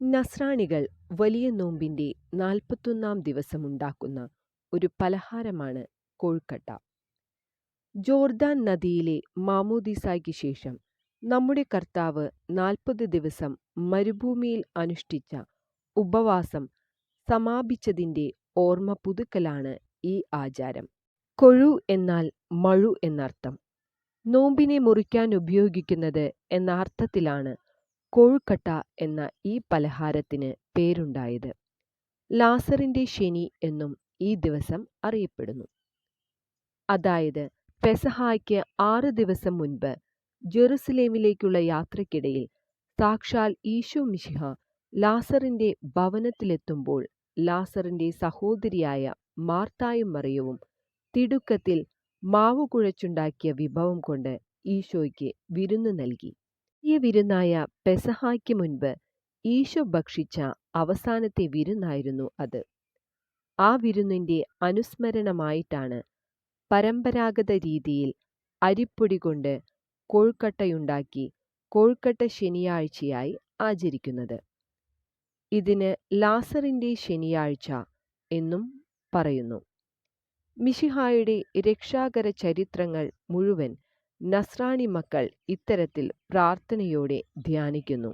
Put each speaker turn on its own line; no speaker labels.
നസ്രാണികൾ വലിയ നോമ്പിന്റെ നാൽപ്പത്തൊന്നാം ദിവസമുണ്ടാക്കുന്ന ഒരു പലഹാരമാണ് കോഴിക്കട്ട ജോർദാൻ നദിയിലെ മാമോദിസായ്ക്ക് ശേഷം നമ്മുടെ കർത്താവ് നാൽപ്പത് ദിവസം മരുഭൂമിയിൽ അനുഷ്ഠിച്ച ഉപവാസം സമാപിച്ചതിന്റെ ഓർമ്മ പുതുക്കലാണ് ഈ ആചാരം. കൊഴു എന്നാൽ മഴു എന്നർത്ഥം. നോമ്പിനെ മുറിക്കാനുപയോഗിക്കുന്നത് എന്ന അർത്ഥത്തിലാണ് കൊഴുക്കട്ട എന്ന ഈ പലഹാരത്തിന് പേരുണ്ടായത്. ലാസറിന്റെ ശനി എന്നും ഈ ദിവസം അറിയപ്പെടുന്നു. അതായത് പെസഹായ്ക്ക് ആറ് ദിവസം മുൻപ് ജെറുസലേമിലേക്കുള്ള യാത്രയ്ക്കിടയിൽ സാക്ഷാൽ ഈശോ മിഷിഹ ലാസറിന്റെ ഭവനത്തിലെത്തുമ്പോൾ ലാസറിന്റെ സഹോദരിയായ മാർത്തായും മറിയവും തിടുക്കത്തിൽ മാവു കുഴച്ചുണ്ടാക്കിയ വിഭവം കൊണ്ട് ഈശോയ്ക്ക് വിരുന്ന് നൽകി. വലിയ വിരുന്നായ പെസഹായ്ക്ക് മുൻപ് ഈശോ ഭക്ഷിച്ച അവസാനത്തെ വിരുന്നായിരുന്നു അത്. ആ വിരുന്നിന്റെ അനുസ്മരണമായിട്ടാണ് പരമ്പരാഗത രീതിയിൽ അരിപ്പൊടി കൊണ്ട് കോഴ്ക്കട്ടയുണ്ടാക്കി കോഴ്ക്കട്ട ശനിയാഴ്ചയായി ആചരിക്കുന്നത്. ഇതിന് ലാസറിന്റെ ശനിയാഴ്ച എന്നും പറയുന്നു. മിഷിഹായുടെ രക്ഷാകര ചരിത്രങ്ങൾ മുഴുവൻ നസ്രാണി മക്കൾ ഇത്തരത്തിൽ പ്രാർത്ഥനയോടെ ധ്യാനിക്കുന്നു.